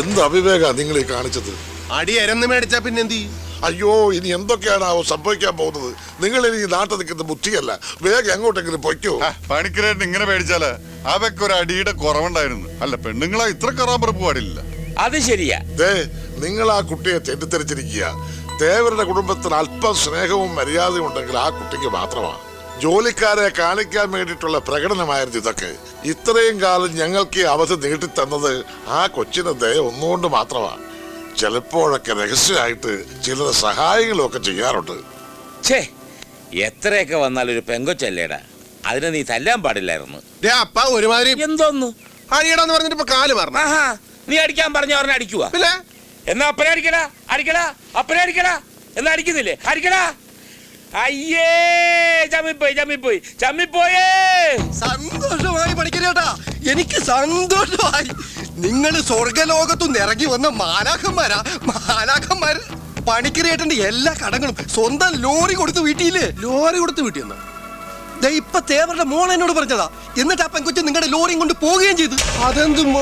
എന്ത് അവിവേക നിങ്ങൾ ഈ കാണിച്ചത്? അടി അരന്ന് മേടിച്ചാ പിന്നെ എന്ത് അയ്യോ ഇനി എന്തൊക്കെയാണാവോ സംഭവിക്കാൻ പോകുന്നത്? നിങ്ങൾ ഇനി നാട്ടിൽ നിൽക്കുന്ന ബുദ്ധിയല്ല. വേഗം എങ്ങോട്ടെങ്കിലും പൊയ്ക്കോ. പണിക്കരേട്ട് പണിക്കരേട്ടൻ ഇങ്ങനെ മേടിച്ചാൽ അവയ്ക്ക് ഒരു അടിയുടെ കുറവുണ്ടായിരുന്നു. അല്ല പെണ്ണുങ്ങളെ ഇത്ര കറാമ്പറപ്പ് പാടില്ല അത് ശരിയാ. ദേ നിങ്ങൾ ആ കുട്ടിയെ തെറ്റിദ്ധരിച്ചിരിക്കുക. തേവരുടെ കുടുംബത്തിന് അല്പം സ്നേഹവും മര്യാദയും ഉണ്ടെങ്കിൽ ആ കുട്ടിക്ക് മാത്രമാണ് ജോലിക്കാരെ കാണിക്കാൻ വേണ്ടിയിട്ടുള്ള പ്രകടനമായിരുന്നു ഇതൊക്കെ. ഇത്രയും കാലം ഞങ്ങൾക്ക് ഈ അവധി നീട്ടിത്തന്നത് ആ കൊച്ചിന് ദയ ഒന്നുകൊണ്ട് മാത്രമാണ്. ചിലപ്പോഴൊക്കെ രഹസ്യമായിട്ട് ചില സഹായങ്ങളും ഒക്കെ ചെയ്യാറുണ്ട്. ഛേ എത്രയൊക്കെ വന്നാൽ ഒരു പെങ്കൊച്ചല്ലേടാ. അതിനെ നീ തല്ലാൻ പാടില്ലായിരുന്നു. ദേ അപ്പ ഒരുമാതിരി എന്തോന്നു? അടിയടാന്ന് പറഞ്ഞിട്ട് ഇപ്പൊ കാൽ പറഞ്ഞു ആഹാ നീ അടിക്കാൻ പറഞ്ഞ അവരെ അടിക്കുവാ പിന്നെ? എന്നാ അപ്പനെ അടിക്കടാ അടിക്കടാ അപ്പനെ അടിക്കടാ. എന്നാ അടിക്കുന്നില്ലേ? അടിക്കടാ. അയ്യേ! ചമ്മിപ്പോയി ചമ്മിപ്പോയി. ചമ്മിപ്പോയേ. സന്തോഷമായി പണിക്കരേട്ടാ എനിക്ക് സന്തോഷമായി. നിങ്ങൾ സ്വർഗലോകത്തുനിന്ന് ഇറങ്ങി വന്ന മാലാഖന്മാരാ. മാലാഖന്മാര് പണിക്കരേട്ടന്റെ എല്ലാ കടങ്ങളും സ്വന്തം ലോറി കൊടുത്ത് വീട്ടിയില്ലേ? ലോറി കൊടുത്ത് വീട്ടിയെന്ന് ഇപ്പൊ തേവരുടെ മോൾ എന്നോട് പറഞ്ഞതാ. എന്നിട്ട് ആ പെങ്കൊച്ചു നിങ്ങളുടെ ലോറിയും കൊണ്ട് പോവുകയും ചെയ്തു. അതെന്തും